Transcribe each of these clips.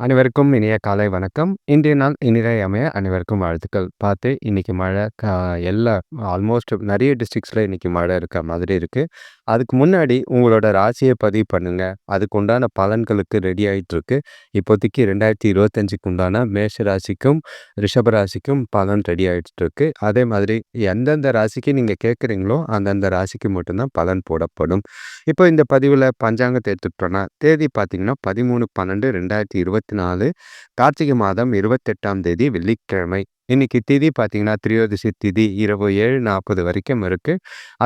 அனைவருக்கும் இனிய காலை வணக்கம். இன்றைய நாள் இனிதை அமைய அனைவருக்கும் வாழ்த்துக்கள். பார்த்து இன்னைக்கு மழை கா எல்லா ஆல்மோஸ்ட் நிறைய டிஸ்ட்ரிக்ஸில் இன்னைக்கு மழை இருக்க மாதிரி இருக்குது அதுக்கு முன்னாடி உங்களோட ராசியை பதிவு பண்ணுங்கள் அதுக்கு உண்டான பலன்களுக்கு ரெடி ஆகிட்டுருக்கு இப்போதைக்கு ரெண்டாயிரத்தி இருபத்தஞ்சுக்கு உண்டான மேஷ ராசிக்கும், ரிஷப ராசிக்கும் பலன் ரெடி ஆகிட்டுருக்கு அதே மாதிரி எந்தெந்த ராசிக்கு நீங்கள் கேட்குறீங்களோ, அந்தந்த ராசிக்கு மட்டும்தான் பலன் போடப்படும். இப்போ இந்த பதிவில் பஞ்சாங்கத்தை எடுத்துக்கிட்டோன்னா தேதி பார்த்தீங்கன்னா இருபத்தி நாலு கார்த்திகை மாதம் 28ஆம் தேதி வெள்ளிக்கிழமை. இன்னைக்கு திதி பார்த்தீங்கன்னா, திரையோதசி திதி இரவு 7:40 வரைக்கும் இருக்கு.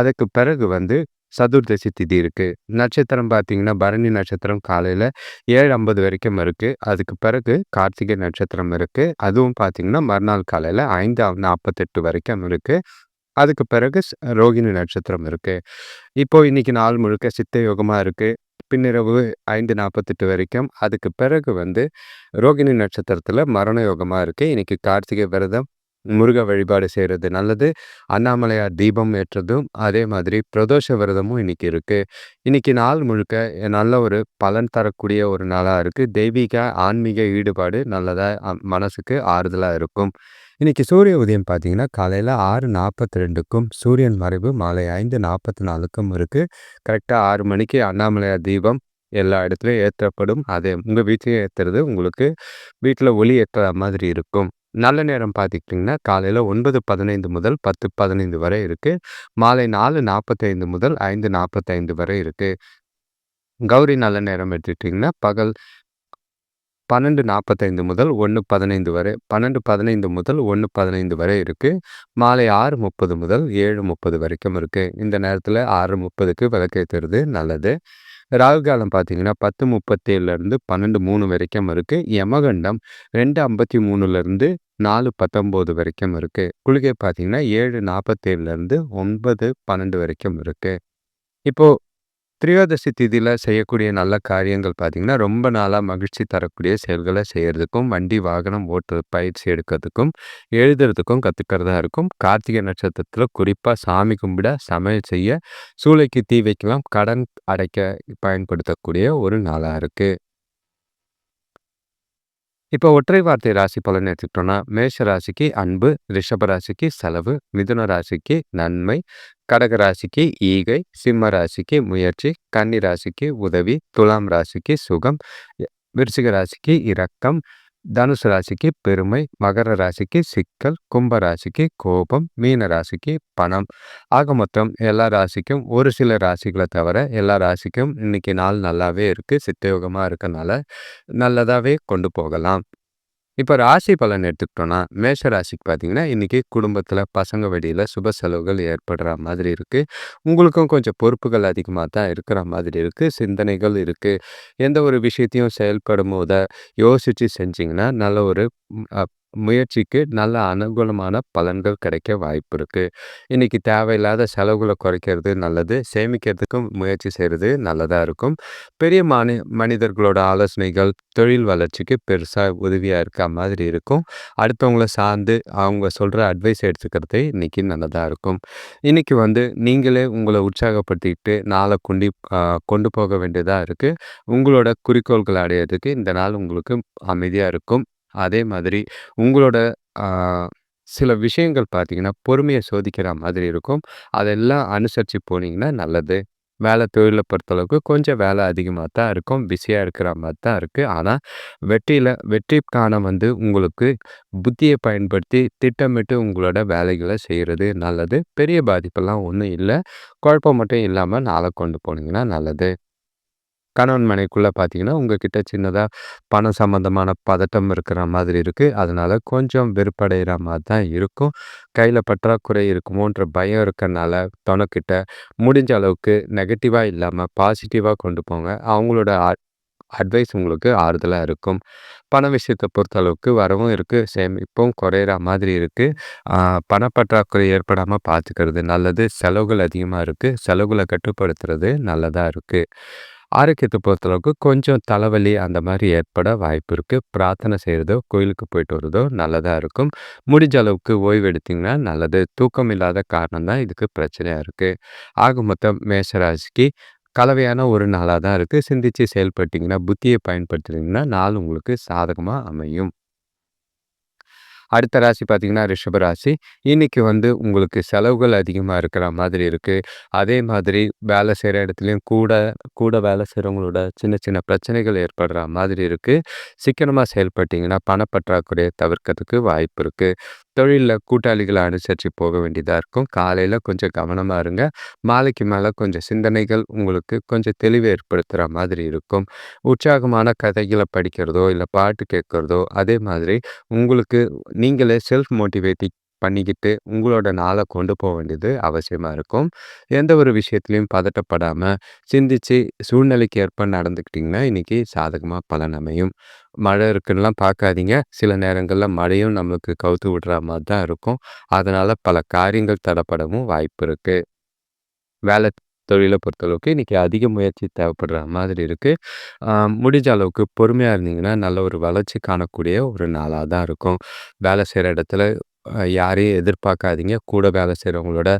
அதுக்கு பிறகு வந்து சதுர்தசி திதி இருக்கு. நட்சத்திரம் பார்த்தீங்கன்னா, பரணி நட்சத்திரம் காலையில் ஏழு ஐம்பது வரைக்கும் இருக்கு. அதுக்கு பிறகு கார்த்திகை நட்சத்திரம் இருக்கு. அதுவும் பார்த்தீங்கன்னா, மறுநாள் காலையில் ஐந்து நாற்பத்தெட்டு வரைக்கும் இருக்கு. அதுக்கு பிறகு ரோகிணி நட்சத்திரம் இருக்கு. இப்போ இன்னைக்கு நாள் முழுக்க சித்த யோகமாக இருக்கு. பின்னிரவு 5:48 வரைக்கும். அதுக்கு பிறகு வந்து ரோகிணி நட்சத்திரத்தில் மரண யோகமாக இருக்குது இன்றைக்கி கார்த்திகை விரதம், முருக வழிபாடு செய்கிறது நல்லது. அண்ணாமலையார் தீபம் ஏற்றதும், அதே மாதிரி பிரதோஷ விரதமும் இன்னைக்கு இருக்குது இன்றைக்கி நாள் முழுக்க நல்ல ஒரு பலன் தரக்கூடிய ஒரு நாளாக இருக்குது தெய்வீக, ஆன்மீக ஈடுபாடு நல்லதாக மனசுக்கு ஆறுதலாக இருக்கும். இன்றைக்கி சூரிய உதயம் பார்த்தீங்கன்னா, காலையில 6:42க்கும், சூரியன் மறைவு மாலை ஐந்து நாற்பத்தி நாலுக்கும் இருக்குது கரெக்டாக ஆறு மணிக்கு அண்ணாமலையார் தீபம் எல்லா இடத்துலையும் ஏற்றப்படும். அதே உங்கள் வீட்லேயும் ஏத்துறது உங்களுக்கு வீட்டில் ஒளி ஏற்றுற மாதிரி இருக்கும். நல்ல நேரம் பார்த்துக்கிட்டிங்கன்னா, காலையில் ஒன்பது பதினைந்து முதல் 10:15 வரை இருக்குது மாலை 4:45 முதல் 5:45 வரை இருக்குது கௌரி நல்ல நேரம் எடுத்துக்கிட்டிங்கன்னா, பகல் பன்னெண்டு நாற்பத்தைந்து முதல் ஒன்று பதினைந்து வரை பன்னெண்டு பதினைந்து முதல் ஒன்று பதினைந்து வரை இருக்குது மாலை ஆறு முப்பது முதல் ஏழு முப்பது வரைக்கும் இருக்குது இந்த நேரத்தில் ஆறு முப்பதுக்கு விளக்கேற்றுறது நல்லது. ராகு காலம் பார்த்தீங்கன்னா பத்து முப்பத்தேழுலேருந்து பன்னெண்டு மூணு வரைக்கும் இருக்குது யமகண்டம் ரெண்டு ஐம்பத்தி மூணுலேருந்து நாலு பத்தொம்போது வரைக்கும் இருக்குது குளிகை பார்த்தீங்கன்னா ஏழு நாற்பத்தேழுலேருந்து ஒன்பது பன்னெண்டு வரைக்கும் இருக்குது இப்போது திரையோதசி திதியில் செய்யக்கூடிய நல்ல காரியங்கள் பார்த்தீங்கன்னா, ரொம்ப நாளாக மகிழ்ச்சி தரக்கூடிய செயல்களை செய்கிறதுக்கும் வண்டி, வாகனம் ஓட்டு பயிற்சி எடுக்கிறதுக்கும், எழுதுறதுக்கும் கற்றுக்கிறதா இருக்கும். கார்த்திகை நட்சத்திரத்தில் குறிப்பாக சாமி கும்பிட, சமையல் செய்ய, சூளைக்கு தீ வைக்கலாம், கடன் அடைக்க பயன்படுத்தக்கூடிய ஒரு நாளாக இருக்குது இப்போ ஒற்றை வார்த்தை ராசி பலன் எடுத்துக்கிட்டோம்னா, மேஷ ராசிக்கு அன்பு, ரிஷப ராசிக்கு செலவு, மிதுன ராசிக்கு நன்மை, கடக ராசிக்கு ஈகை, சிம்ம ராசிக்கு முயற்சி, கன்னி ராசிக்கு உதவி, துலாம் ராசிக்கு சுகம், விருச்சிக ராசிக்கு இரக்கம், தனுசு ராசிக்கு பெருமை, மகர ராசிக்கு சிக்கல், கும்ப ராசிக்கு கோபம், மீன ராசிக்கு பணம். ஆக மொத்தம் எல்லா ராசிக்கும் ஒரு சில ராசிகளை தவிர எல்லா ராசிக்கும் இன்னைக்கு நாள் நல்லாவே இருக்கு. சித்தயோகமாக இருக்கனால நல்லதாகவே கொண்டு போகலாம். இப்போ ராசி பலன் எடுத்துக்கிட்டோன்னா மேஷ ராசிக்கு பார்த்தீங்கன்னா, இன்றைக்கி குடும்பத்தில் பசங்க வெளியில் சுப செலவுகள் ஏற்படுற மாதிரி இருக்குது உங்களுக்கும் கொஞ்சம் பொறுப்புகள் அதிகமாக தான் இருக்கிற மாதிரி இருக்குது சிந்தனைகள் இருக்குது எந்த ஒரு விஷயத்தையும் செயல்படும் போத யோசித்து செஞ்சிங்கன்னா நல்ல ஒரு முயற்சிக்கு நல்ல அனுகூலமான பலன்கள் கிடைக்க வாய்ப்பு இருக்குது இன்றைக்கி தேவையில்லாத செலவுகளை குறைக்கிறது நல்லது. சேமிக்கிறதுக்கும் முயற்சி செய்கிறது நல்லதாக இருக்கும். பெரிய மானி மனிதர்களோட ஆலோசனைகள் தொழில் வளர்ச்சிக்கு பெருசாக உதவியாக இருக்க மாதிரி இருக்கும். அடுத்தவங்களை சார்ந்து அவங்க சொல்கிற அட்வைஸ் எடுத்துக்கிறது இன்றைக்கி நல்லதாக இருக்கும். இன்றைக்கி வந்து நீங்களே உங்களை உற்சாகப்படுத்திக்கிட்டு நாளை கொண்டி கொண்டு போக வேண்டியதாக இருக்குது உங்களோட குறிக்கோள்களை அடையிறதுக்கு இந்த நாள் உங்களுக்கு அமைதியாக இருக்கும். அதே மாதிரி உங்களோட சில விஷயங்கள் பார்த்தீங்கன்னா, பொறுமையை சோதிக்கிற மாதிரி இருக்கும். அதெல்லாம் அனுசரித்து போனீங்கன்னா நல்லது. வேலை தொழிலை பொறுத்தளவுக்கு கொஞ்சம் வேலை அதிகமாக தான் இருக்கும். பிஸியாக இருக்கிற மாதிரி தான் இருக்குது ஆனால் வெற்றியில் வெற்றிக்கான வந்து உங்களுக்கு புத்தியை பயன்படுத்தி திட்டமிட்டு உங்களோட வேலைகளை செய்கிறது நல்லது. பெரிய பாதிப்பெல்லாம் ஒன்றும் இல்லை குழப்பம் மட்டும் இல்லாமல் நாளை கொண்டு போனீங்கன்னா நல்லது. கணவன் மனைக்குள்ளே பார்த்தீங்கன்னா, உங்ககிட்ட சின்னதாக பணம் சம்மந்தமான பதட்டம் இருக்கிற மாதிரி இருக்குது அதனால் கொஞ்சம் வெறுப்படைகிற மாதிரி தான் இருக்கும். கையில் பற்றாக்குறை இருக்குமோன்ற பயம் இருக்கிறனால தொணக்கிட்ட முடிஞ்ச அளவுக்கு நெகட்டிவாக இல்லாமல் பாசிட்டிவாக கொண்டு போங்க. அவங்களோட அட்வைஸ் உங்களுக்கு ஆறுதலாக இருக்கும். பண விஷயத்தை பொறுத்தளவுக்கு வரவும் இருக்குது சேமிப்பும் குறையிற மாதிரி இருக்குது பணப்பற்றாக்குறை ஏற்படாமல் பார்த்துக்கிறது நல்லது. செலவுகள் அதிகமாக இருக்குது செலவுகளை கட்டுப்படுத்துறது நல்லதாக இருக்குது ஆரோக்கியத்தை பொறுத்தளவுக்கு கொஞ்சம் தலைவலி அந்த மாதிரி ஏற்பட வாய்ப்பு இருக்குது பிரார்த்தனை செய்கிறதோ கோயிலுக்கு போயிட்டு வரதோ நல்லதாக இருக்கும். முடிஞ்ச அளவுக்கு ஓய்வு எடுத்திங்கன்னா நல்லது. தூக்கம் இல்லாத காரணம் தான் இதுக்கு பிரச்சனையாக இருக்குது ஆக மொத்தம் மேஷராசிக்கு கலவையான ஒரு நாளாக தான் இருக்குது சிந்தித்து செயல்பட்டீங்கன்னா புத்தியை பயன்படுத்துனீங்கன்னா நாள் உங்களுக்கு சாதகமாக அமையும் அடுத்த ராசி பார்த்தீங்கன்னா ரிஷபராசி ராசி. வந்து உங்களுக்கு செலவுகள் அதிகமாக இருக்கிற மாதிரி இருக்குது அதே மாதிரி வேலை செய்கிற இடத்துலையும் கூட கூட வேலை செய்கிறவங்களோட சின்ன சின்ன பிரச்சனைகள் ஏற்படுற மாதிரி இருக்குது சிக்கனமாக செயல்பட்டீங்கன்னா பணப்பற்றாக்குறையை தவிர்க்கிறதுக்கு வாய்ப்பு இருக்குது தொழிலில் கூட்டாளிகளை அனுசரித்து போக வேண்டியதாக இருக்கும். காலையில் கொஞ்சம் கவனமாக இருங்க. மாலைக்கு மேலே கொஞ்சம் சிந்தனைகள் உங்களுக்கு கொஞ்சம் தெளிவை ஏற்படுத்துகிற மாதிரி இருக்கும். உற்சாகமான கதைகளை படிக்கிறதோ இல்லை பாட்டு கேட்குறதோ அதே மாதிரி உங்களுக்கு நீங்களே செல்ஃப் மோட்டிவேட்டிங் பண்ணிக்கிட்டு உங்களோட நாளை கொண்டு போக வேண்டியது அவசியமாக இருக்கும். எந்த ஒரு விஷயத்துலையும் பதட்டப்படாமல் சிந்தித்து சூழ்நிலைக்கு ஏற்ப நடந்துக்கிட்டிங்கன்னா இன்றைக்கி சாதகமாக பலன் அமையும். மழை இருக்குன்னெலாம் பார்க்காதீங்க. சில நேரங்களில் மழையும் நம்மளுக்கு கவுத்து விடுற மாதிரி தான் இருக்கும். அதனால் பல காரியங்கள் தடப்படவும் வாய்ப்பு இருக்குது வேலை தொழிலை பொறுத்தளவுக்கு இன்றைக்கி அதிக முயற்சி தேவைப்படுற மாதிரி இருக்குது முடிஞ்ச அளவுக்கு பொறுமையாக இருந்தீங்கன்னா நல்ல ஒரு வளர்ச்சி காணக்கூடிய ஒரு நாளாக தான் இருக்கும். வேலை செய்கிற இடத்துல யாரையும் எதிர்பார்க்காதீங்க. கூட வேலை செய்கிறவங்களோட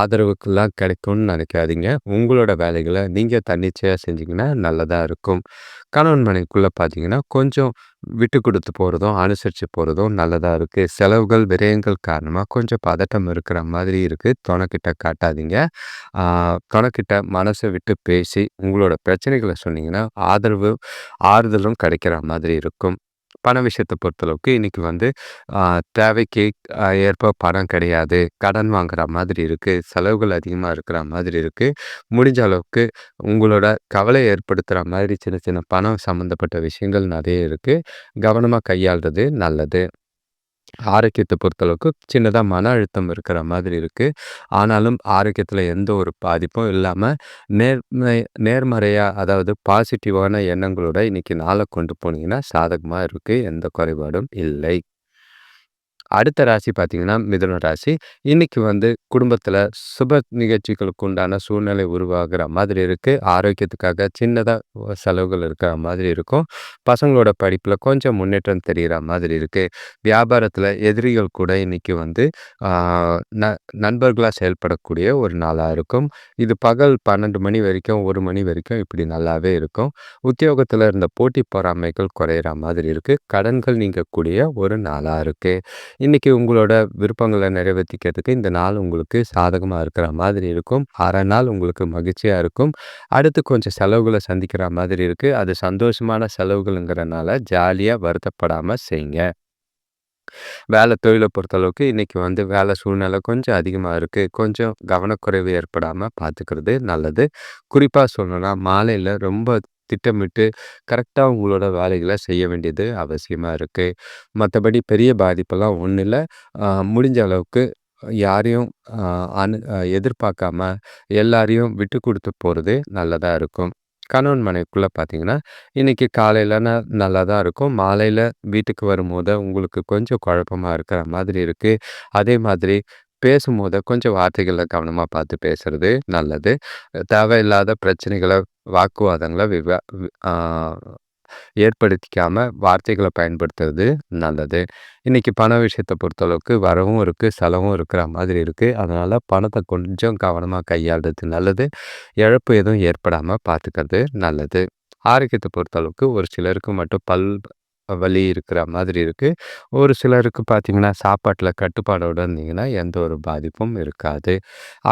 ஆதரவுக்கெல்லாம் கிடைக்கும்னு நினைக்காதீங்க. உங்களோட வேலைகளை நீங்கள் தன்னிச்சையாக செஞ்சிங்கன்னா நல்லதாக இருக்கும். கணவன் மனைவிக்குள்ளே பார்த்தீங்கன்னா கொஞ்சம் விட்டு கொடுத்து போகிறதும் அனுசரித்து போகிறதும் நல்லதாக இருக்குது செலவுகள் விரயங்கள் காரணமாக கொஞ்சம் பதட்டம் இருக்கிற மாதிரி இருக்குது துணைக்கிட்ட காட்டாதீங்க. துணைக்கிட்ட மனசை விட்டு பேசி உங்களோட பிரச்சனைகளை சொன்னீங்கன்னா ஆதரவு ஆறுதலும் கிடைக்கிற மாதிரி இருக்கும். பண விஷயத்தை பொறுத்தளவுக்கு இன்றைக்கி வந்து தேவைக்கு ஏற்ப பணம் கிடையாது. கடன் வாங்குற மாதிரி இருக்குது செலவுகள் அதிகமாக இருக்கிற மாதிரி இருக்குது முடிஞ்ச அளவுக்கு உங்களோட கவலை ஏற்படுத்துகிற மாதிரி சின்ன சின்ன பணம் சம்மந்தப்பட்ட விஷயங்கள் நிறைய இருக்குது கவனமாக கையாளுறது நல்லது. ஆரோக்கியத்தை பொறுத்தளவுக்கு சின்னதாக மன அழுத்தம் இருக்கிற மாதிரி இருக்குது ஆனாலும் ஆரோக்கியத்தில் எந்த ஒரு பாதிப்பும் இல்லாமல் நேர்மை நேர்மறையாக அதாவது பாசிட்டிவான எண்ணங்களோட இன்றைக்கி நாளை கொண்டு போனீங்கன்னா சாதகமாக இருக்குது எந்த குறைபாடும் இல்லை. அடுத்த ராசி பார்த்தீங்கன்னா மிதுன ராசி. இன்றைக்கி வந்து குடும்பத்தில் சுப நிகழ்ச்சிகளுக்கு உண்டான சூழ்நிலை உருவாகிற மாதிரி இருக்குது ஆரோக்கியத்துக்காக சின்னதாக செலவுகள் இருக்கிற மாதிரி இருக்கும். பசங்களோட படிப்பில் கொஞ்சம் முன்னேற்றம் தெரிகிற மாதிரி இருக்குது வியாபாரத்தில் எதிரிகள் கூட இன்றைக்கி வந்து ந நண்பர்களாக செயல்படக்கூடிய ஒரு நாளாக இருக்கும். இது பகல் பன்னெண்டு மணி வரைக்கும் ஒரு மணி வரைக்கும் இப்படி நல்லாவே இருக்கும். உத்தியோகத்தில் இருந்த போட்டி பொறாமைகள் குறையிற மாதிரி இருக்குது கடன்கள் நீங்கக்கூடிய ஒரு நாளாக இருக்குது இன்றைக்கி உங்களோட விருப்பங்களை நிறைவேற்றிக்கிறதுக்கு இந்த நாள் உங்களுக்கு சாதகமாக இருக்கிற மாதிரி இருக்கும். அரை நாள் உங்களுக்கு மகிழ்ச்சியாக இருக்கும். அடுத்து கொஞ்சம் செலவுகளை சந்திக்கிற மாதிரி இருக்குது அது சந்தோஷமான செலவுகளுங்கிறனால ஜாலியாக வருத்தப்படாமல் செய்யுங்க வேலை தொழிலை பொறுத்தளவுக்கு இன்றைக்கி வந்து வேலை சூழ்நிலை கொஞ்சம் அதிகமாக இருக்குது கொஞ்சம் கவனக்குறைவு ஏற்படாமல் பார்த்துக்கிறது நல்லது. குறிப்பாக சொல்லணும்னா மாலையில் ரொம்ப திட்டமிட்டு கரெக்டாக உங்களோட வேலைகளை செய்ய வேண்டியது அவசியமாக இருக்குது மற்றபடி பெரிய பாதிப்பெல்லாம் ஒன்றும் இல்லை. முடிஞ்ச அளவுக்கு யாரையும் அனு எதிர்பார்க்காம எல்லாரையும் விட்டு கொடுத்து போகிறது நல்லதாக இருக்கும். கணவன் மனைவிக்குள்ளே பார்த்தீங்கன்னா இன்றைக்கி காலையிலனா நல்லா தான் இருக்கும். மாலையில் வீட்டுக்கு வரும்போது உங்களுக்கு கொஞ்சம் குழப்பமாக இருக்கிற மாதிரி இருக்குது அதே மாதிரி பேசும்போது கொஞ்சம் வார்த்தைகளை கவனமாக பார்த்து பேசுறது நல்லது. தேவையில்லாத பிரச்சனைகளை வாக்குவாதங்களை விவ ஏற்படுத்திக்காமல் வார்த்தைகளை பயன்படுத்துறது நல்லது. இன்றைக்கி பண விஷயத்தை பொறுத்தளவுக்கு வரவும் இருக்குது செலவும் இருக்கிற மாதிரி இருக்குது அதனால் பணத்தை கொஞ்சம் கவனமாக கையாளுறது நல்லது. இழப்பு எதுவும் ஏற்படாமல் பார்த்துக்கிறது நல்லது. ஆரோக்கியத்தை பொறுத்தளவுக்கு ஒரு சிலருக்கு மட்டும் பல் வலி இருக்கிற மாதிரி இருக்குது ஒரு சிலருக்கு பார்த்திங்கன்னா சாப்பாட்டில் கட்டுப்பாடோடு இருந்தீங்கன்னா எந்த ஒரு பாதிப்பும் இருக்காது.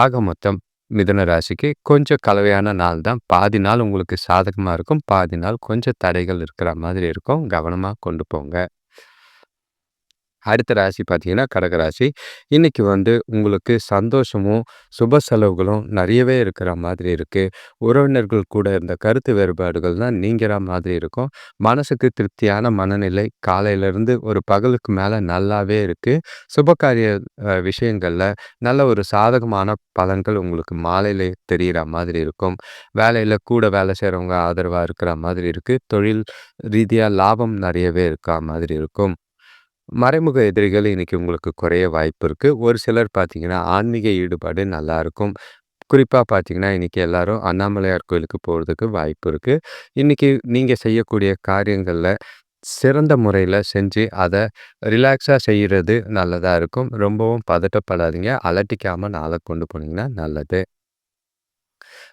ஆக மொத்தம் மிதுன ராசிக்கு கொஞ்சம் கலவையான நாள் தான். பாதி நாள் உங்களுக்கு சாதகமாக இருக்கும். பாதி நாள் கொஞ்சம் தடைகள் இருக்கிற மாதிரி இருக்கும். கவனமாக கொண்டு போங்க. அடுத்த ராசி பார்த்தீங்கன்னா கடகராசி இன்னைக்கு வந்து உங்களுக்கு சந்தோஷமும் சுப செலவுகளும் நிறையவே இருக்கிற மாதிரி இருக்குது உறவினர்கள் கூட இருந்த கருத்து வேறுபாடுகள் தான் நீங்கிற மாதிரி இருக்கும். மனசுக்கு திருப்தியான மனநிலை காலையிலேருந்து ஒரு பகலுக்கு மேலே நல்லாவே இருக்குது சுபகாரிய விஷயங்களில் நல்ல ஒரு சாதகமான பலன்கள் உங்களுக்கு மாலையில் தெரிகிற மாதிரி இருக்கும். வேலையில் கூட வேலை செய்கிறவங்க ஆதரவாக இருக்கிற மாதிரி இருக்குது தொழில் ரீதியாக லாபம் நிறையவே இருக்கிற மாதிரி இருக்கும். மறைமுக எதிரிகள் இன்னைக்கு உங்களுக்கு குறைய வாய்ப்பு இருக்குது ஒரு சிலர் பார்த்தீங்கன்னா ஆன்மீக ஈடுபாடு நல்லாயிருக்கும் குறிப்பாக பார்த்தீங்கன்னா இன்றைக்கி எல்லாரும் அண்ணாமலையார் கோயிலுக்கு போகிறதுக்கு வாய்ப்பு இருக்குது இன்றைக்கி நீங்கள் செய்யக்கூடிய காரியங்களில் சிறந்த முறையில் செஞ்சு அதை ரிலாக்ஸாக செய்கிறது நல்லதாக இருக்கும். ரொம்பவும் பதட்டப்படாதீங்க. அலட்டிக்காமல் நாளை கொண்டு போனீங்கன்னா நல்லது.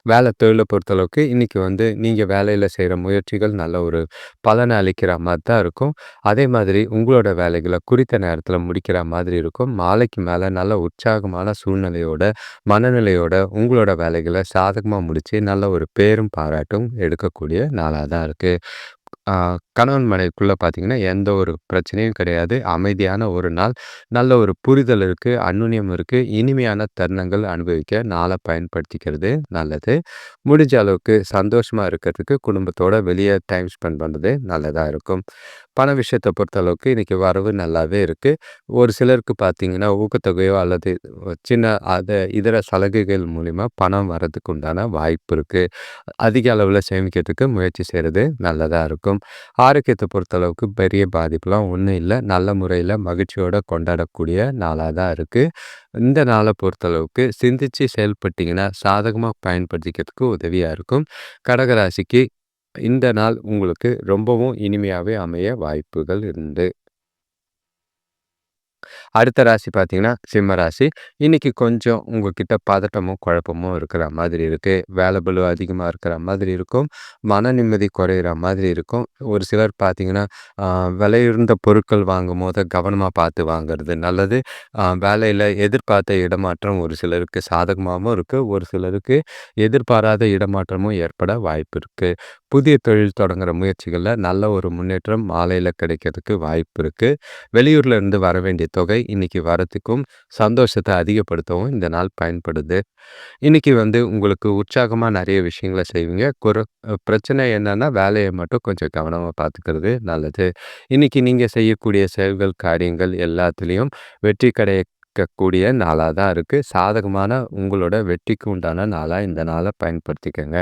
வேலை தொழிலை பொறுத்தளவுக்கு இன்னைக்கு வந்து நீங்கள் வேலையில் செய்கிற முயற்சிகள் நல்ல ஒரு பலனை அளிக்கிற மாதிரி தான் இருக்கும். அதே மாதிரி உங்களோட வேலைகளை குறித்த நேரத்தில் முடிக்கிற மாதிரி இருக்கும். மாலைக்கு மேலே நல்ல உற்சாகமான சூழ்நிலையோட மனநிலையோட உங்களோட வேலைகளை சாதகமாக முடித்து நல்ல ஒரு பேரும் பாராட்டும் எடுக்கக்கூடிய நாளாக தான் இருக்குது கணவன் மனைவிக்குள்ள பார்த்தீங்கன்னா, எந்த ஒரு பிரச்சனையும் கிடையாது. அமைதியான ஒரு நாள். நல்ல ஒரு புரிதல் இருக்கு, அன்னுனியம் இருக்கு. இனிமையான தருணங்கள் அனுபவிக்க நாள பயன்படுத்திக்கிறது நல்லது. முடிஞ்ச அளவுக்கு சந்தோஷமா இருக்கிறதுக்கு குடும்பத்தோட வெளியே டைம் ஸ்பெண்ட் பண்ணுறது நல்லதா இருக்கும். பண விஷயத்த பொறுத்தளவுக்கு இன்றைக்கி வரவு நல்லாவே இருக்குது ஒரு சிலருக்கு பார்த்தீங்கன்னா, ஊக்கத்தொகையோ அல்லது சின்ன அதை இதர சலுகைகள் மூலிமா பணம் வரதுக்கு உண்டான வாய்ப்பு இருக்குது அதிக அளவில் சேமிக்கிறதுக்கு முயற்சி செய்கிறது நல்லதாக இருக்கும். ஆரோக்கியத்தை பொறுத்தளவுக்கு பெரிய பாதிப்புலாம் ஒன்றும் இல்லை. நல்ல முறையில் மகிழ்ச்சியோடு கொண்டாடக்கூடிய நாளாக தான் இருக்குது இந்த நாளை பொறுத்தளவுக்கு சிந்திச்சு செயல்பட்டிங்கன்னா சாதகமாக பயன்படுத்திக்கிறதுக்கு உதவியாக இருக்கும். கடகராசிக்கு இந்த நாள் உங்களுக்கு ரொம்பவும் இனிமையாகவே அமைய வாய்ப்புகள் உண்டு. அடுத்த ராசி பார்த்தீங்கன்னா சிம்ம ராசி. இன்னைக்கு கொஞ்சம் உங்ககிட்ட பதட்டமும் குழப்பமும் இருக்கிற மாதிரி இருக்கு. வேலை பலு அதிகமாக இருக்கிற மாதிரி இருக்கும். மன நிம்மதி குறையிற மாதிரி இருக்கும். ஒரு சிலர் பார்த்தீங்கன்னா விலையுறந்த பொருட்கள் வாங்கும் போது கவனமாக பார்த்து வாங்குறது நல்லது. வேலையில் எதிர்பார்த்த இடமாற்றம் ஒரு சிலருக்கு சாதகமாகவும் இருக்குது ஒரு சிலருக்கு எதிர்பாராத இடமாற்றமும் ஏற்பட வாய்ப்பு இருக்குது புதிய தொழில் தொடங்குகிற முயற்சிகளில் நல்ல ஒரு முன்னேற்றம் மாலையில் கிடைக்கிறதுக்கு வாய்ப்பு இருக்குது வெளியூரில் இருந்து வர வேண்டிய தொகை இன்னைக்கு வரத்துக்கும் சந்தோஷத்தை அதிகப்படுத்தவும் இந்த நாள் பயன்படுது. இன்னைக்கு வந்து உங்களுக்கு உற்சாகமாக நிறைய விஷயங்களை செய்வீங்க. குறை பிரச்சனை என்னன்னா வேலையை மட்டும் கொஞ்சம் கவனமாக பார்த்துக்கிறது நல்லது. இன்னைக்கு நீங்கள் செய்யக்கூடிய செயல்கள் காரியங்கள் எல்லாத்துலேயும் வெற்றி கிடைக்கக்கூடிய நாளாக தான் இருக்குது சாதகமான உங்களோட வெற்றிக்கு உண்டான நாளாக இந்த நாளை பயன்படுத்திக்கங்க.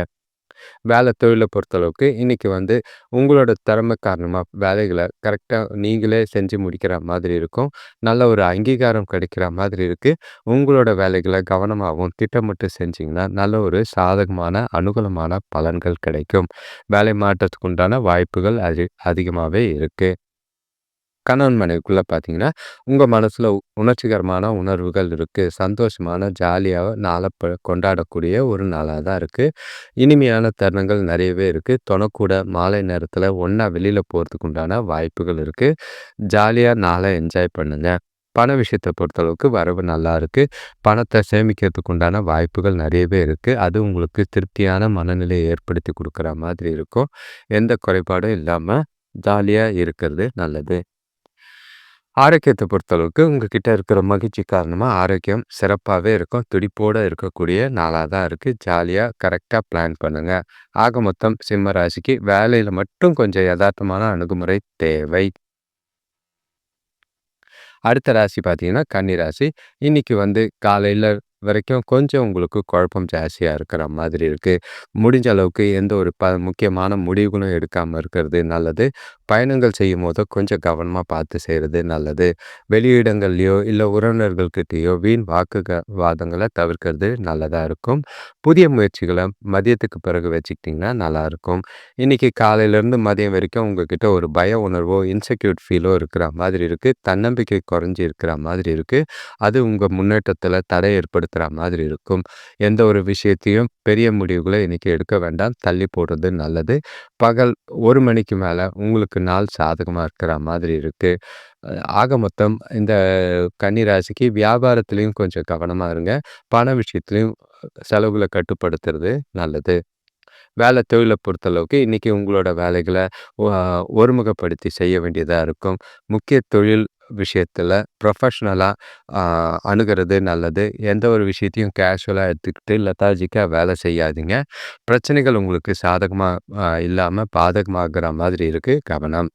வேலை தொழிலை பொறுத்தளவுக்கு இன்றைக்கி வந்து உங்களோட திறமை காரணமாக வேலைகளை கரெக்டாக நீங்களே செஞ்சு முடிக்கிற மாதிரி இருக்கும். நல்ல ஒரு அங்கீகாரம் கிடைக்கிற மாதிரி இருக்குது உங்களோட வேலைகளை கவனமாகவும் திட்டமிட்டு செஞ்சிங்கன்னா நல்ல ஒரு சாதகமான அனுகூலமான பலன்கள் கிடைக்கும். வேலை மாற்றத்துக்கு உண்டான வாய்ப்புகள் அதி அதிகமாகவே இருக்குது கணவன் மனைவிக்குள்ளே பார்த்தீங்கன்னா உங்கள் மனசில் உணர்ச்சிகரமான உணர்வுகள் இருக்குது சந்தோஷமான ஜாலியாக நாளை கொண்டாடக்கூடிய ஒரு நாளாக தான் இருக்குது இனிமையான தருணங்கள் நிறையவே இருக்குது தொணக்கூட மாலை நேரத்தில் ஒன்றா வெளியில் போகிறதுக்கு உண்டான வாய்ப்புகள் இருக்குது ஜாலியாக நாளை என்ஜாய் பண்ணுங்கள் பண விஷயத்தை பொறுத்தளவுக்கு வரவு நல்லா இருக்குது பணத்தை சேமிக்கிறதுக்கு உண்டான வாய்ப்புகள் நிறையவே இருக்குது அது உங்களுக்கு திருப்தியான மனநிலையை ஏற்படுத்தி கொடுக்குற மாதிரி இருக்கும். எந்த குறைபாடும் இல்லாமல் ஜாலியாக இருக்கிறது நல்லது. ஆரோக்கியத்தை பொறுத்தளவுக்கு உங்ககிட்ட இருக்கிற மகிழ்ச்சி காரணமாக ஆரோக்கியம் சிறப்பாகவே இருக்கும். துடிப்போடு இருக்கக்கூடிய நாளாக தான் இருக்குது ஜாலியாக கரெக்டாக பிளான் பண்ணுங்கள் ஆக மொத்தம் சிம்ம ராசிக்கு வேலையில் மட்டும் கொஞ்சம் யதார்த்தமான அணுகுமுறை தேவை. அடுத்த ராசி பார்த்தீங்கன்னா கன்னி ராசி. இன்னைக்கு வந்து காலையில் வரைக்கும் கொஞ்சம் உங்களுக்கு குழப்பம் ஜாஸ்தியாக இருக்கிற மாதிரி இருக்குது முடிஞ்ச அளவுக்கு எந்த ஒரு ப முக்கியமான முடிவுகளும் எடுக்காமல் இருக்கிறது நல்லது. பயணங்கள் செய்யும் போது கொஞ்சம் கவனமாக பார்த்து செய்கிறது நல்லது. வெளியிடங்கள்லையோ இல்லை உறவினர்கள்கிட்டயோ வீண் வாக்கு வாதங்களை தவிர்க்கிறது நல்லதாக இருக்கும். புதிய முயற்சிகளை மதியத்துக்கு பிறகு வச்சுக்கிட்டிங்கன்னா நல்லாயிருக்கும் இன்றைக்கி காலையிலேருந்து மதியம் வரைக்கும் உங்ககிட்ட ஒரு பய உணர்வோ இன்செக்யூர்ட் ஃபீலோ இருக்கிற மாதிரி இருக்குது தன்னம்பிக்கை குறைஞ்சி இருக்கிற மாதிரி இருக்குது அது உங்கள் முன்னேற்றத்தில் தடை ஏற்படுத்துகிற மாதிரி இருக்கும். எந்த ஒரு விஷயத்தையும் பெரிய முடிவுகளை இன்றைக்கி எடுக்க வேண்டாம். தள்ளி போடுறது நல்லது. பகல் ஒரு மணிக்கு மேலே உங்களுக்கு நாள் சாதகமாக இருக்கிற மாதிரி இருக்குது ஆக மொத்தம் இந்த கன்னிராசிக்கு வியாபாரத்துலேயும் கொஞ்சம் கவனமாக இருங்க. பண விஷயத்துலையும் செலவுகளை கட்டுப்படுத்துறது நல்லது. வேலை தொழிலை பொறுத்தளவுக்கு இன்றைக்கி உங்களோட வேலைகளை ஒருமுகப்படுத்தி செய்ய வேண்டியதாக இருக்கும். முக்கிய தொழில் விஷயத்தில் ப்ரொஃபஷ்னலாக அணுகிறது நல்லது. எந்த ஒரு விஷயத்தையும் கேஷுவலாக எடுத்துக்கிட்டு லெத்தாஜிக்காக வேலை செய்யாதீங்க. பிரச்சனைகள் உங்களுக்கு சாதகமாக இல்லாமல் பாதகமாகிற மாதிரி இருக்குது கவனம்.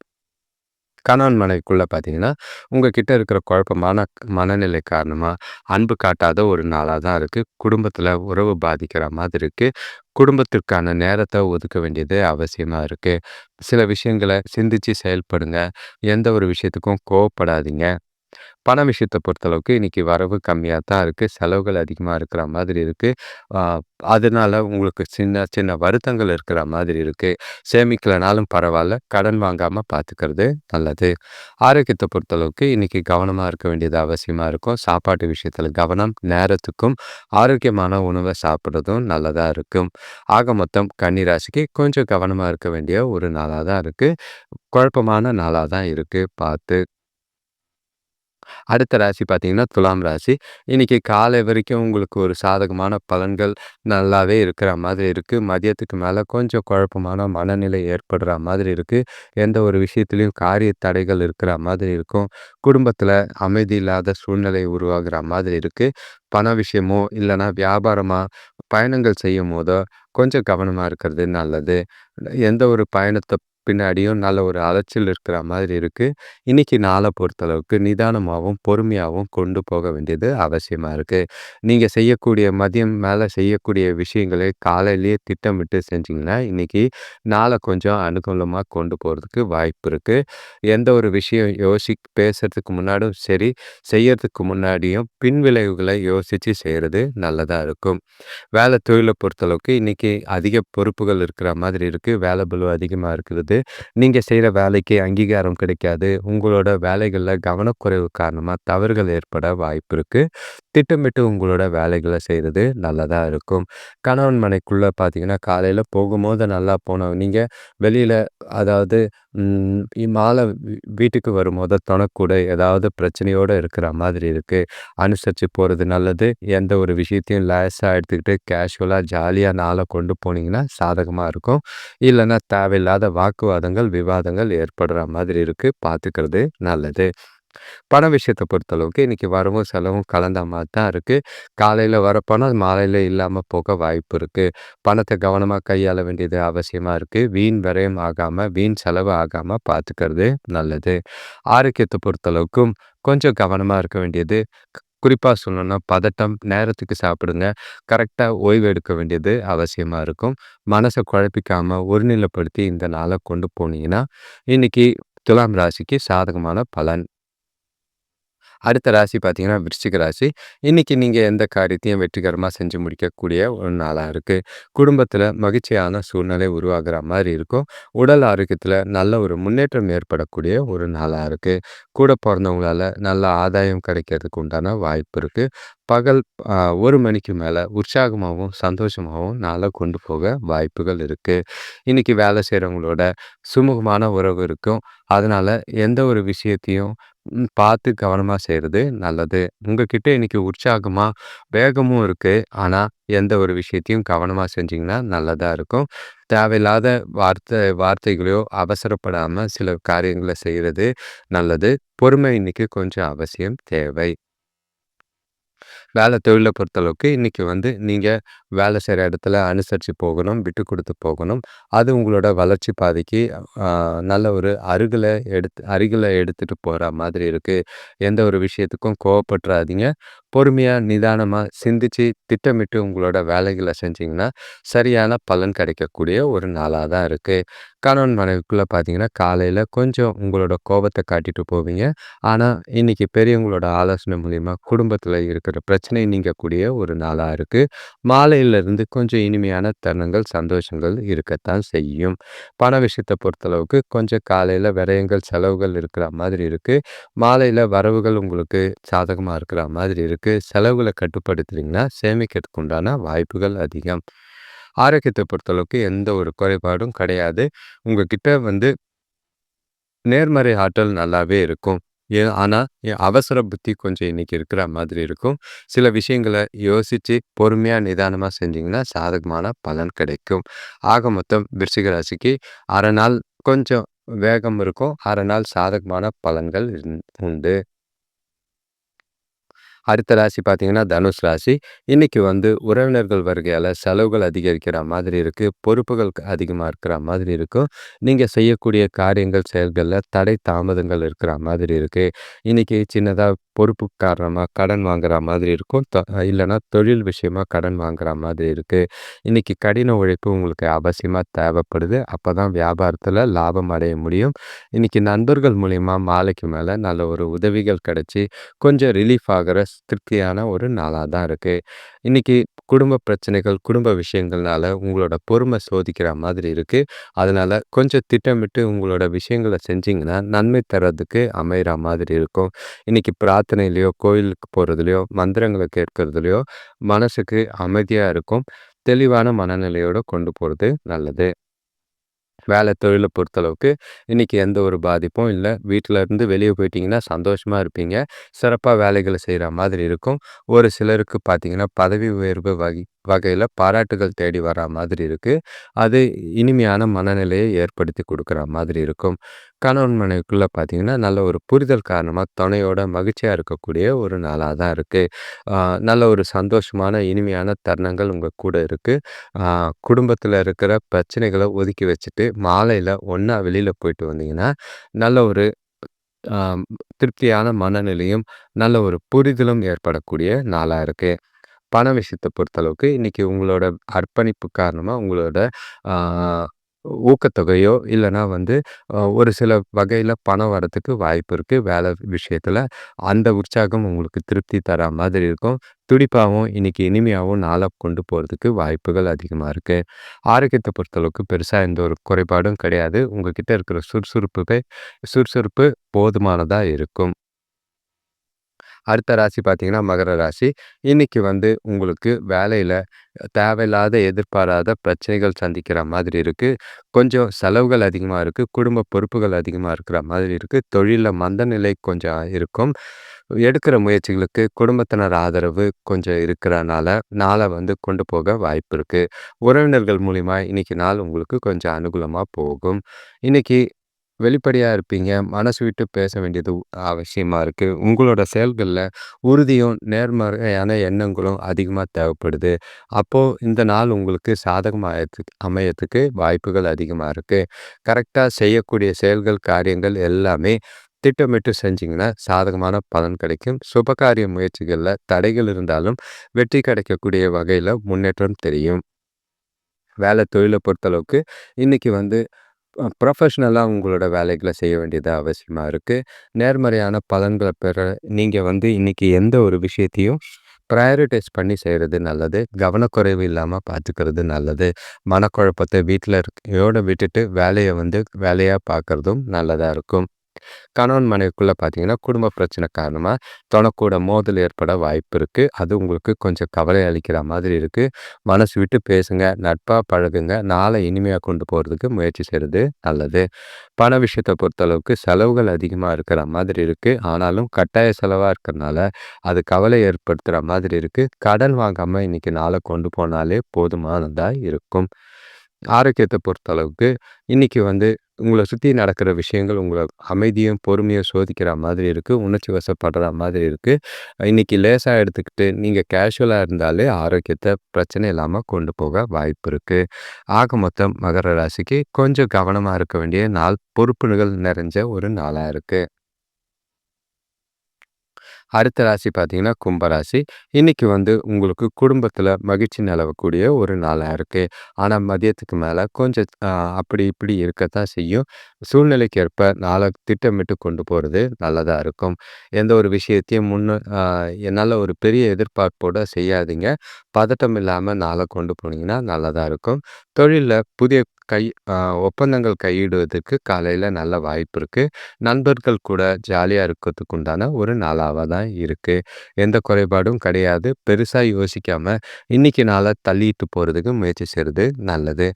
கணவன் மனைவிக்குள்ளே பார்த்தீங்கன்னா உங்ககிட்ட இருக்கிற குழப்பமான மனநிலை காரணமாக அன்பு காட்டாத ஒரு நாளாக தான் இருக்குது குடும்பத்தில் உறவு பாதிக்கிற மாதிரி இருக்குது குடும்பத்திற்கான நேரத்தை ஒதுக்க வேண்டியது அவசியமாக இருக்குது சில விஷயங்களை சிந்தித்து செயல்படுங்க. எந்த ஒரு விஷயத்துக்கும் கோவப்படாதீங்க. பண விஷயத்தை பொறுத்தளவுக்கு இன்றைக்கி வரவு கம்மியாக தான் இருக்குது செலவுகள் அதிகமாக இருக்கிற மாதிரி இருக்குது அதனால் அதனால உங்களுக்கு சின்ன சின்ன வருத்தங்கள் இருக்கிற மாதிரி இருக்குது சேமிக்கலனாலும் பரவாயில்ல கடன் வாங்காமல் பார்த்துக்கிறது நல்லது. ஆரோக்கியத்தை பொறுத்தளவுக்கு இன்றைக்கி கவனமாக இருக்க வேண்டியது அவசியமாக இருக்கும். சாப்பாட்டு விஷயத்தில் கவனம், நேரத்துக்கும் ஆரோக்கியமான உணவை சாப்பிட்றதும் நல்லதாக இருக்கும். ஆக மொத்தம் கன்னிராசிக்கு கொஞ்சம் கவனமாக இருக்க வேண்டிய ஒரு நாளாக தான் இருக்குது குழப்பமான நாளாக தான் இருக்குது பார்த்து அடுத்த ராசி பார்த்தீங்கன்னா, துலாம் ராசி. இன்றைக்கி காலை வரைக்கும் உங்களுக்கு ஒரு சாதகமான பலன்கள் நல்லாவே இருக்கிற மாதிரி இருக்குது மதியத்துக்கு மேலே கொஞ்சம் குழப்பமான மனநிலை ஏற்படுற மாதிரி இருக்குது எந்த ஒரு விஷயத்துலையும் காரிய தடைகள் இருக்கிற மாதிரி இருக்கும். குடும்பத்தில் அமைதி இல்லாத சூழ்நிலை உருவாகிற மாதிரி இருக்குது பண விஷயமோ, இல்லைனா வியாபாரமாக பயணங்கள் செய்யும் போதோ கொஞ்சம் கவனமாக இருக்கிறது நல்லது. எந்த ஒரு பயணத்தை பின்னாடியும் நல்ல ஒரு அலைச்சல் இருக்கிற மாதிரி இருக்குது இன்றைக்கி நாளை பொறுத்தளவுக்கு நிதானமாகவும் பொறுமையாகவும் கொண்டு போக வேண்டியது அவசியமாக இருக்குது நீங்கள் செய்யக்கூடிய மதியம் மேலே செய்யக்கூடிய விஷயங்களை காலையிலேயே திட்டமிட்டு செஞ்சிங்கன்னா இன்றைக்கி நாளை கொஞ்சம் அனுகூலமாக கொண்டு போகிறதுக்கு வாய்ப்பு இருக்குது எந்த ஒரு விஷயம் யோசி பேசுறதுக்கு முன்னாடியும் சரி, செய்யறதுக்கு முன்னாடியும் பின்விளைவுகளை யோசித்து செய்கிறது நல்லதாக இருக்கும். வேலை தொழிலை பொறுத்தளவுக்கு இன்றைக்கி அதிக பொறுப்புகள் இருக்கிற மாதிரி இருக்குது வேலை பலுவ அதிகமாக இருக்கிறது. நீங்க செய்ற வேலைக்கு அங்கீகாரம் கிடைக்காது. உங்களோட வேலைகள்ல கவனக்குறைவு காரணமா தவறுகள் ஏற்பட வாய்ப்பு இருக்குது திட்டமிட்டு உங்களோட வேலைகளை செய்கிறது நல்லதாக இருக்கும். கணவன் மனைக்குள்ளே பார்த்தீங்கன்னா, காலையில் போகும்போது நல்லா போனோம் நீங்கள் வெளியில் அதாவது மாலை வீட்டுக்கு வரும்போது தொணக்கூட ஏதாவது பிரச்சனையோடு இருக்கிற மாதிரி இருக்குது அனுசரித்து போகிறது நல்லது. எந்த ஒரு விஷயத்தையும் லேஸாக எடுத்துக்கிட்டு கேஷுவலாக ஜாலியாக நாளை கொண்டு போனீங்கன்னா சாதகமாக இருக்கும். இல்லைன்னா தேவையில்லாத வாக்குவாதங்கள், விவாதங்கள் ஏற்படுற மாதிரி இருக்குது பார்த்துக்கிறது நல்லது. பண விஷயத்தை பொறுத்தளவுக்கு இன்னைக்கு வரவும், செலவும் கலந்த மாதிரி தான் இருக்குது காலையில் வரப்போனால் மாலையில் இல்லாமல் போக வாய்ப்பு இருக்குது பணத்தை கவனமாக கையாள வேண்டியது அவசியமாக இருக்குது வீண் விரயம் ஆகாமல் வீண் செலவு ஆகாமல் பார்த்துக்கிறது நல்லது. ஆரோக்கியத்தை பொறுத்தளவுக்கும் கொஞ்சம் கவனமாக இருக்க வேண்டியது குறிப்பாக சொல்லணும்னா பதட்டம், நேரத்துக்கு சாப்பிடுங்க. கரெக்டாக ஓய்வு எடுக்க வேண்டியது அவசியமாக இருக்கும். மனசை குழப்பிக்காமல் ஒருநிலைப்படுத்தி இந்த நாளை கொண்டு போனீங்கன்னா, இன்னைக்கு துலாம் ராசிக்கு சாதகமான பலன். அடுத்த ராசி பார்த்தீங்கன்னா, விருச்சிக ராசி. இன்றைக்கி நீங்கள் எந்த காரியத்தையும் வெற்றிகரமாக செஞ்சு முடிக்கக்கூடிய ஒரு நாளாக இருக்குது குடும்பத்தில் மகிழ்ச்சியான சூழ்நிலை உருவாகிற மாதிரி இருக்கும். உடல் ஆரோக்கியத்தில் நல்ல ஒரு முன்னேற்றம் ஏற்படக்கூடிய ஒரு நாளாக இருக்குது கூட பிறந்தவங்களால் நல்ல ஆதாயம் கிடைக்கிறதுக்கு உண்டான வாய்ப்பு இருக்குது பகல் ஒரு மணிக்கு மேலே உற்சாகமாகவும் சந்தோஷமாகவும் நாளாக கொண்டு போக வாய்ப்புகள் இருக்குது இன்றைக்கி வேலை செய்கிறவங்களோட சுமூகமான உறவு இருக்கும். அதனால் எந்த ஒரு விஷயத்தையும் பார்த்து கவனமாக செய்கிறது நல்லது. உங்ககிட்ட இன்றைக்கி உற்சாகமாக வேகமும் இருக்குது ஆனால் எந்த ஒரு விஷயத்தையும் கவனமாக செஞ்சிங்கன்னா நல்லதாக இருக்கும். தேவையில்லாத வார்த்தை வார்த்தைகளையோ அவசரப்படாமல் சில காரியங்களை செய்கிறது நல்லது. பொறுமை இன்னைக்கு கொஞ்சம் அவசியம் தேவை. வேலை தொழிலை பொறுத்தளவுக்கு இன்றைக்கி வந்து நீங்கள் வேலை செய்கிற இடத்துல அனுசரித்து போகணும், விட்டு கொடுத்து போகணும். அது உங்களோட வளர்ச்சி பாதைக்கு நல்ல ஒரு அருகில் எடுத்து அருகில் எடுத்துகிட்டு போகிற மாதிரி இருக்குது எந்த ஒரு விஷயத்துக்கும் கோவப்பட்றாதீங்க. பொறுமையாக நிதானமாக சிந்திச்சு, திட்டமிட்டு உங்களோட வேலைகளை செஞ்சிங்கன்னா சரியான பலன் கிடைக்கக்கூடிய ஒரு நாளாக தான் இருக்குது கணவன் மனைவிக்குள்ளே பார்த்தீங்கன்னா, காலையில் கொஞ்சம் உங்களோட கோபத்தை காட்டிட்டு போவீங்க. ஆனால் இன்னைக்கு பெரியவங்களோட ஆலோசனை மூலிமா குடும்பத்தில் இருக்கிற பிரச்சனை நீங்கக்கூடிய ஒரு நாளாக இருக்குது மாலை வேலையிலிருந்து கொஞ்சம் இனிமையான தருணங்கள், சந்தோஷங்கள் இருக்கத்தான் செய்யும். பண விஷயத்தை பொறுத்தளவுக்கு கொஞ்சம் காலையில் விரயங்கள், செலவுகள் இருக்கிற மாதிரி இருக்குது மாலையில் வரவுகள் உங்களுக்கு சாதகமாக இருக்கிற மாதிரி இருக்குது செலவுகளை கட்டுப்படுத்துறீங்கன்னா சேமிக்கிறதுக்கு உண்டான வாய்ப்புகள் அதிகம். ஆரோக்கியத்தை பொறுத்தளவுக்கு எந்த ஒரு குறைபாடும் கிடையாது. உங்ககிட்ட வந்து நேர்மறை ஆற்றல் நல்லாவே இருக்கும். ஏ ஆனால் என் அவசர புத்தி கொஞ்சம் இன்னைக்கு இருக்கிற மாதிரி இருக்கும். சில விஷயங்கள யோசித்து பொறுமையாக நிதானமாக செஞ்சிங்கன்னா சாதகமான பலன் கிடைக்கும். ஆக மொத்தம் விருச்சிக ராசிக்கு 1/2 நாள் கொஞ்சம் வேகம் இருக்கும். அரை நாள் சாதகமான பலன்கள் உண்டு. அடுத்த ராசி பார்த்தீங்கன்னா, தனுஷ் ராசி. இன்றைக்கி வந்து உறவினர்கள் வருகையால் செலவுகள் அதிகரிக்கிற மாதிரி இருக்குது பொறுப்புகள் அதிகமாக இருக்கிற மாதிரி இருக்கும். நீங்கள் செய்யக்கூடிய காரியங்கள், செயல்களில் தடை, தாமதங்கள் இருக்கிற மாதிரி இருக்குது இன்றைக்கி சின்னதாக பொறுப்பு காரணமாக கடன் வாங்குற மாதிரி இருக்கும். த இல்லன்னா தொழில் விஷயமாக கடன் வாங்குற மாதிரி இருக்குது இன்றைக்கி கடின உழைப்பு உங்களுக்கு அவசியமாக தேவைப்படுது. அப்போ தான் வியாபாரத்தில் லாபம் அடைய முடியும். இன்றைக்கி நண்பர்கள் மூலிமா மாலைக்கு மேலே நல்ல ஒரு உதவிகள் கிடச்சி கொஞ்சம் ரிலீஃப் ஆகிற திருப்தியான ஒரு நாளாக தான் இருக்குது இன்றைக்கி குடும்ப பிரச்சனைகள், குடும்ப விஷயங்கள்னால உங்களோட பொறுமை சோதிக்கிற மாதிரி இருக்குது அதனால் கொஞ்சம் திட்டமிட்டு உங்களோட விஷயங்கள செஞ்சிங்கன்னா நன்மை தர்றதுக்கு அமைகிற மாதிரி இருக்கும். இன்னைக்கு பிரார்த்தனையிலையோ கோயிலுக்கு போகிறதுலையோ மந்திரங்களை கேட்கறதுலையோ மனசுக்கு அமைதியாக இருக்கும். தெளிவான மனநிலையோட கொண்டு போகிறது நல்லது. வேலை, தொழிலை பொறுத்தளவுக்கு இன்றைக்கி எந்த ஒரு பாதிப்பும் இல்லை வீட்டில் இருந்து வெளியே போயிட்டீங்கன்னா சந்தோஷமாக இருப்பீங்க. சிறப்பாக வேலைகளை செய்கிற மாதிரி இருக்கும். ஒரு சிலருக்கு பார்த்தீங்கன்னா, பதவி உயர்வு வகி வகையில் பாராட்டுகள் தேடி வரா மாதிரி இருக்குது அது இனிமையான மனநிலையை ஏற்படுத்தி கொடுக்குற மாதிரி இருக்கும். கணவன் மனைவிக்குள்ளே பார்த்தீங்கன்னா, நல்ல ஒரு புரிதல் காரணமாக துணையோட மகிழ்ச்சியாக இருக்கக்கூடிய ஒரு நாளாக தான் இருக்குது நல்ல ஒரு சந்தோஷமான, இனிமையான தருணங்கள் உங்கள் கூட இருக்குது குடும்பத்தில் இருக்கிற பிரச்சனைகளை ஒதுக்கி வச்சுட்டு, மாலையில் ஒன்றா வெளியில் போயிட்டு வந்தீங்கன்னா, நல்ல ஒரு திருப்தியான மனநிலையும், நல்ல ஒரு புரிதலும் ஏற்படக்கூடிய நாளாக இருக்குது பண விஷயத்தை பொறுத்தளவுக்கு இன்றைக்கி உங்களோட அர்ப்பணிப்பு காரணமாக உங்களோட ஊக்கத்தொகையோ, இல்லைனா வந்து ஒரு சில வகையில் பணம் வரதுக்கு வாய்ப்பு இருக்குது வேலை விஷயத்தில் அந்த உற்சாகம் உங்களுக்கு திருப்தி தரா மாதிரி இருக்கும். துடிப்பாகவும் இன்றைக்கி இனிமையாகவும் நாளாக கொண்டு போகிறதுக்கு வாய்ப்புகள் அதிகமாக இருக்குது ஆரோக்கியத்தை பொறுத்தளவுக்கு பெருசாக எந்த ஒரு குறைபாடும் கிடையாது. உங்ககிட்ட இருக்கிற சுறுசுறுப்புக்கு சுறுசுறுப்பு போதுமானதாக இருக்கும். அடுத்த ராசி பார்த்தீங்கன்னா, மகர ராசி. இன்னைக்கு வந்து உங்களுக்கு வேலையில் தேவையில்லாத, எதிர்பாராத பிரச்சனைகள் சந்திக்கிற மாதிரி இருக்குது கொஞ்சம் செலவுகள் அதிகமாக இருக்குது குடும்ப பொறுப்புகள் அதிகமாக இருக்கிற மாதிரி இருக்குது தொழிலில் மந்த மந்தநிலை கொஞ்சம் இருக்கும். எடுக்கிற முயற்சிகளுக்கு குடும்பத்தினர் ஆதரவு கொஞ்சம் இருக்கிறனால, நாளை வந்து கொண்டு போக வாய்ப்பு இருக்குது உறவினர்கள் மூலிமா இன்னைக்கு நாள் உங்களுக்கு கொஞ்சம் அனுகூலமாக போகும். இன்னைக்கு வெளிப்படையாக இருப்பீங்க. மனசு விட்டு பேச வேண்டியது அவசியமாக இருக்குது உங்களோட செயல்களில் உறுதியும், நேர்மறையான எண்ணங்களும் அதிகமாக தேவைப்படுது. அப்போது இந்த நாள் உங்களுக்கு சாதகமாக அமையத்துக்கு அமையறதுக்கு வாய்ப்புகள் அதிகமாக இருக்குது கரெக்டாக செய்யக்கூடிய செயல்கள், காரியங்கள் எல்லாமே திட்டமிட்டு செஞ்சிங்கன்னா சாதகமான பலன் கிடைக்கும். சுபகாரிய முயற்சிகளில் தடைகள் இருந்தாலும், வெற்றி கிடைக்கக்கூடிய வகையில் முன்னேற்றம் தெரியும். வேலை, தொழிலை பொறுத்தளவுக்கு இன்றைக்கி வந்து ப்ரொஃபஷ்னலாக உங்களோட வேலைகளை செய்ய வேண்டியது அவசியமாக இருக்குது நேர்மறையான பலன்களை பெற நீங்கள் வந்து இன்னைக்கு எந்த ஒரு விஷயத்தையும் ப்ரையாரிட்டைஸ் பண்ணி செய்கிறது நல்லது. கவனக்குறைவு இல்லாமல் பார்த்துக்கிறது நல்லது. மனக்குழப்பத்தை வீட்டில் இருக்கையோடு விட்டுட்டு, வேலையை வந்து வேலையாக பார்க்குறதும் நல்லதாக இருக்கும். கணவன் மனைவிக்குள்ளே பார்த்தீங்கன்னா, குடும்ப பிரச்சனை காரணமாக தொணக்கூட மோதல் ஏற்பட வாய்ப்பு இருக்குது அது உங்களுக்கு கொஞ்சம் கவலை அளிக்கிற மாதிரி இருக்குது மனசு விட்டு பேசுங்க. நட்பாக பழகுங்க. நாளை இனிமையாக கொண்டு போகிறதுக்கு முயற்சி செய்கிறது நல்லது. பண விஷயத்த பொறுத்தளவுக்கு செலவுகள் அதிகமாக இருக்கிற மாதிரி இருக்குது ஆனாலும் கட்டாய செலவாக இருக்கிறனால, அது கவலை ஏற்படுத்துகிற மாதிரி இருக்குது கடன் வாங்காமல் இன்னைக்கு நாளை கொண்டு போனாலே போதுமானதாக இருக்கும். ஆரோக்கியத்தை பொறுத்தளவுக்கு இன்றைக்கி வந்து உங்கள சுத்தி நடக்கிற விஷயங்கள் உங்கள அமைதியும், பொறுமையும் சோதிக்கிற மாதிரி இருக்கு. உணர்ச்சி வசப்படுற மாதிரி இருக்கு. இன்னைக்கு லேசா எடுத்துக்கிட்டு, நீங்க கேஷுவலா இருந்தாலே ஆரோக்கியத்த பிரச்சனை இல்லாம கொண்டு போக வாய்ப்பு இருக்குது ஆக மொத்தம் மகர ராசிக்கு கொஞ்சம் கவனமா இருக்க வேண்டிய நாள். பொறுப்புகள் நிறைஞ்ச ஒரு நாளா இருக்கு. அடுத்த ராசி பார்த்தீங்கன்னா, கும்பராசி இன்றைக்கி இன்னைக்கு வந்து உங்களுக்கு குடும்பத்தில் மகிழ்ச்சி நிலவக்கூடிய ஒரு நாளாக இருக்குது ஆனால் மதியத்துக்கு மேலே கொஞ்சம் அப்படி இப்படி இருக்கத்தான் செய்யும். சூழ்நிலைக்கு ஏற்ப நாளை திட்டமிட்டு கொண்டு போகிறது நல்லதாக இருக்கும். எந்த ஒரு விஷயத்தையும் முன்ன என்னால் ஒரு பெரிய எதிர்பார்ப்போட செய்யாதீங்க. பதட்டம் இல்லாமல் நாளை கொண்டு போனீங்கன்னா நல்லதாக இருக்கும். தொழிலில் புதிய கை ஒப்பந்தங்கள் கையிடுவதற்கு காலையில் நல்ல வாய்ப்பு இருக்குது நண்பர்கள் கூட ஜாலியாக இருக்கிறதுக்கு உண்டான ஒரு நாளாக தான் இருக்குது எந்த குறைபாடும் கிடையாது. பெருசாக யோசிக்காமல் இன்றைக்கி நாளாக தள்ளிட்டு போகிறதுக்கு முயற்சி செய்கிறது நல்லது.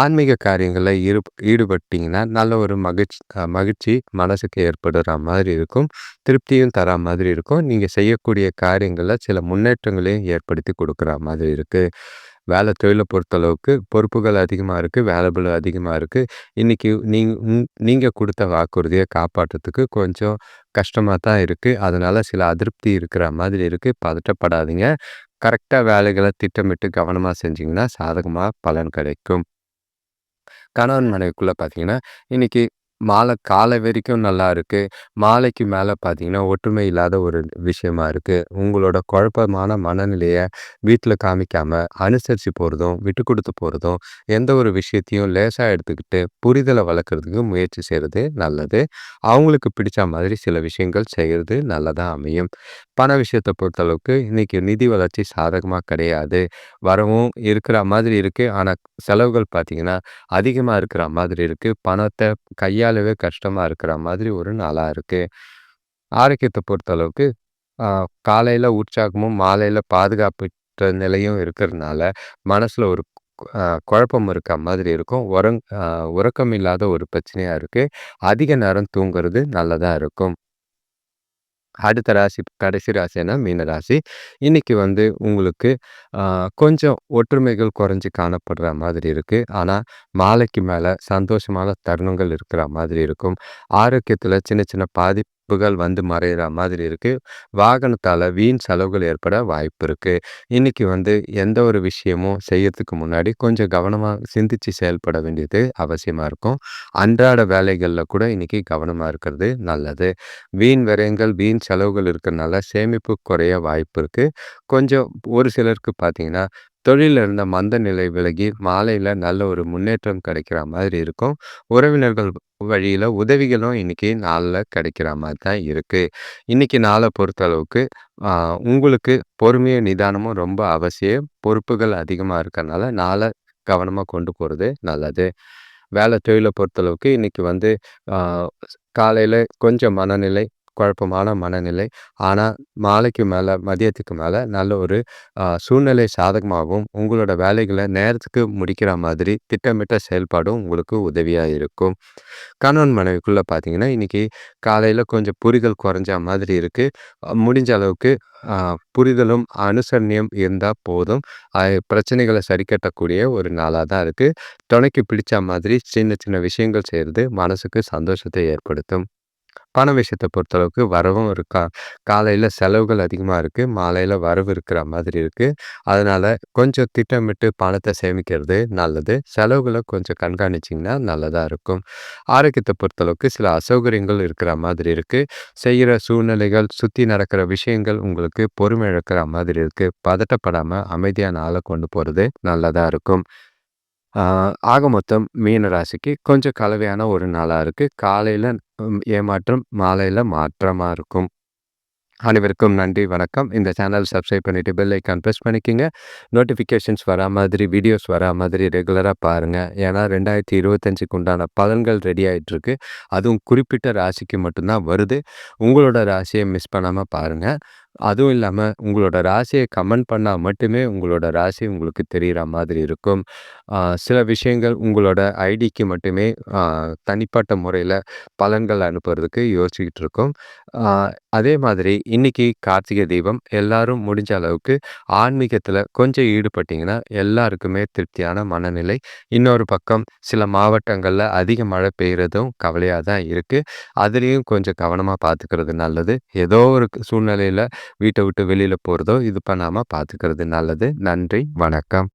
ஆன்மீக காரியங்களில் ஈடு ஈடுபட்டிங்கன்னா நல்ல ஒரு மகிழ்ச்சி மகிழ்ச்சி மனசுக்கு ஏற்படுற மாதிரி இருக்கும். திருப்தியும் தரா மாதிரி இருக்கும். நீங்கள் செய்யக்கூடிய காரியங்களில் சில முன்னேற்றங்களையும் ஏற்படுத்தி கொடுக்குற மாதிரி இருக்குது வேலை தொழிலை பொறுத்தளவுக்கு பொறுப்புகள் அதிகமாக இருக்குது வேலைபிள் அதிகமாக இருக்குது இன்றைக்கி நீங் நீங்கள் கொடுத்த வாக்குறுதியை காப்பாற்றுறதுக்கு கொஞ்சம் கஷ்டமாக தான் இருக்குது அதனால் சில அதிருப்தி இருக்கிற மாதிரி இருக்குது பதட்டப்படாதீங்க. கரெக்டாக வேலைகளை திட்டமிட்டு கவனமாக செஞ்சிங்கன்னா சாதகமாக பலன் கிடைக்கும். கணவன் மனைவிக்குள்ளே பார்த்தீங்கன்னா இன்றைக்கி மாலை காலை வரைக்கும் நல்லா இருக்குது மாலைக்கு மேலே பார்த்தீங்கன்னா ஒற்றுமை இல்லாத ஒரு விஷயமா இருக்குது உங்களோட குழப்பமான மனநிலையை வீட்டில் காமிக்காமல் அனுசரித்து போகிறதும் விட்டு கொடுத்து போகிறதும் எந்த ஒரு விஷயத்தையும் லேசாக எடுத்துக்கிட்டு புரிதலை வளர்க்குறதுக்கு முயற்சி செய்கிறது நல்லது. அவங்களுக்கு பிடிச்ச மாதிரி சில விஷயங்கள் செய்கிறது நல்லதாக அமையும். பண விஷயத்தை பொறுத்தளவுக்கு இன்றைக்கி நிதி வளர்ச்சி சாதகமாக கிடையாது. வரவும் இருக்கிற மாதிரி இருக்குது ஆனால் செலவுகள் பார்த்திங்கன்னா அதிகமாக இருக்கிற மாதிரி இருக்குது பணத்தை கையால் கையாளவே கஷ்டமாக இருக்கிற மாதிரி ஒரு நாளாக இருக்குது ஆரோக்கியத்தை பொறுத்தளவுக்கு காலையில் உற்சாகமும் மாலையில் பாதுகாப்பற்ற நிலையும் இருக்கிறதுனால மனசில் ஒரு குழப்பம் இருக்க மாதிரி இருக்கும். உறங் உறக்கம் இல்லாத ஒரு பிரச்சனையாக இருக்குது அதிக நேரம் தூங்குறது நல்லதாக இருக்கும். அடுத்த ராசி கடைசி ராசினா மீன ராசி. இன்றைக்கி வந்து உங்களுக்கு கொஞ்சம் ஒற்றுமைகள் குறைஞ்சி காணப்படுற மாதிரி இருக்குது ஆனால் மாலைக்கு மேலே சந்தோஷமான தருணங்கள் இருக்கிற மாதிரி இருக்கும். ஆரோக்கியத்தில் சின்ன சின்ன பாதிப்பு இழப்புகள் வந்து மறைகிற மாதிரி இருக்குது வாகனத்தால் வீண் செலவுகள் ஏற்பட வாய்ப்பு இருக்குது இன்றைக்கி வந்து எந்த ஒரு விஷயமும் செய்யறதுக்கு முன்னாடி கொஞ்சம் கவனமாக சிந்தித்து செயல்பட வேண்டியது அவசியமாக இருக்கும். அன்றாட வேலைகளில் கூட இன்றைக்கி கவனமாக இருக்கிறது நல்லது. வீண் விரயங்கள் வீண் செலவுகள் இருக்கிறதுனால சேமிப்பு குறைய வாய்ப்பு இருக்குது கொஞ்சம் ஒரு சிலருக்கு பார்த்தீங்கன்னா தொழிலில் இருந்த மந்த நிலை விலகி மாலையில் நல்ல ஒரு முன்னேற்றம் கிடைக்கிற மாதிரி இருக்கும். உறவினர்கள் வழியில் உதவிகளும் இன்றைக்கி நாளில் கிடைக்கிற மாதிரி தான் இருக்குது இன்றைக்கி நாளை பொறுத்தளவுக்கு உங்களுக்கு பொறுமையும் நிதானமும் ரொம்ப அவசியம். பொறுப்புகள் அதிகமாக இருக்கிறனால நாளை கவனமாக கொண்டு போகிறது நல்லது. வேலை தொழிலை பொறுத்தளவுக்கு இன்றைக்கி வந்து காலையில் கொஞ்சம் மனநிலை குழப்பமான மனநிலை. ஆனால் மாலைக்கு மேலே மதியத்துக்கு மேலே நல்ல ஒரு சூழ்நிலை சாதகமாகவும் உங்களோட வேலைகளை நேரத்துக்கு முடிக்கிற மாதிரி திட்டமிட்ட செயல்பாடும் உங்களுக்கு உதவியாக இருக்கும். கணவன் மனைவிக்குள்ளே பார்த்தீங்கன்னா இன்றைக்கி காலையில் கொஞ்சம் புரிதல் குறைஞ்ச மாதிரி இருக்குது முடிஞ்ச அளவுக்கு புரிதலும் அனுசரணையும் இருந்தால் போதும். பிரச்சனைகளை சரி கட்டக்கூடிய ஒரு நாளாக தான் இருக்குது துணைக்கு பிடிச்ச மாதிரி சின்ன சின்ன விஷயங்கள் செய்கிறது மனசுக்கு சந்தோஷத்தை ஏற்படுத்தும். பண விஷயத்தை பொறுத்தளவுக்கு வரவும் இருக்கா? காலையில் செலவுகள் அதிகமாக இருக்குது மாலையில் வரவு இருக்கிற மாதிரி இருக்குது அதனால் கொஞ்சம் திட்டமிட்டு பணத்தை சேமிக்கிறது நல்லது. செலவுகளை கொஞ்சம் கண்காணிச்சிங்கன்னா நல்லதாக இருக்கும். ஆரோக்கியத்தை பொறுத்தளவுக்கு சில அசௌகரியங்கள் இருக்கிற மாதிரி இருக்குது செய்கிற சூழ்நிலைகள் சுற்றி நடக்கிற விஷயங்கள் உங்களுக்கு பொறுமை இழக்கிற மாதிரி இருக்குது பதட்டப்படாமல் அமைதியான ஆளை கொண்டு போகிறது நல்லதாக இருக்கும். ஆக மொத்தம் மீன ராசிக்கு கொஞ்சம் கலவையான ஒரு நாளாக இருக்குது காலையில் ஏமாற்றம் மாலையில் மாற்றமாக இருக்கும். அனைவருக்கும் நன்றி வணக்கம். இந்த சேனல் சப்ஸ்கிரைப் பண்ணிவிட்டு பெல் ஐக்கான் ப்ரெஸ் பண்ணிக்கோங்க. நோட்டிஃபிகேஷன்ஸ் வரா மாதிரி வீடியோஸ் வரா மாதிரி ரெகுலராக பாருங்கள் ஏன்னா ரெண்டாயிரத்தி இருபத்தஞ்சுக்கு உண்டான பலன்கள் ரெடி ஆகிட்டுருக்கு அதுவும் குறிப்பிட்ட ராசிக்கு மட்டும்தான் வருது. உங்களோட ராசியை மிஸ் பண்ணாமல் பாருங்கள் அதுவும் இல்லாமல் உங்களோட ராசியை கமெண்ட் பண்ணால் மட்டுமே உங்களோட ராசி உங்களுக்கு தெரிகிற மாதிரி இருக்கும். சில விஷயங்கள் உங்களோட ஐடிக்கு மட்டுமே தனிப்பட்ட முறையில் பலன்கள் அனுப்புறதுக்கு யோசிச்சுக்கிட்டு இருக்கோம். அதே மாதிரி இன்றைக்கி கார்த்திகை தீபம் எல்லாரும் முடிஞ்ச அளவுக்கு ஆன்மீகத்தில் கொஞ்சம் ஈடுபட்டிங்கன்னா எல்லாருக்குமே திருப்தியான மனநிலை. இன்னொரு பக்கம் சில மாவட்டங்களில் அதிக மழை பெய்கிறதும் கவலையாக தான் இருக்குது அதுலேயும் கொஞ்சம் கவனமாக பார்த்துக்கிறது நல்லது. ஏதோ ஒரு சூழ்நிலையில் வீட்டை விட்டு வெளியில் போகிறதோ இது பண்ணாமல் பார்த்துக்கிறது நல்லது. நன்றி வணக்கம்.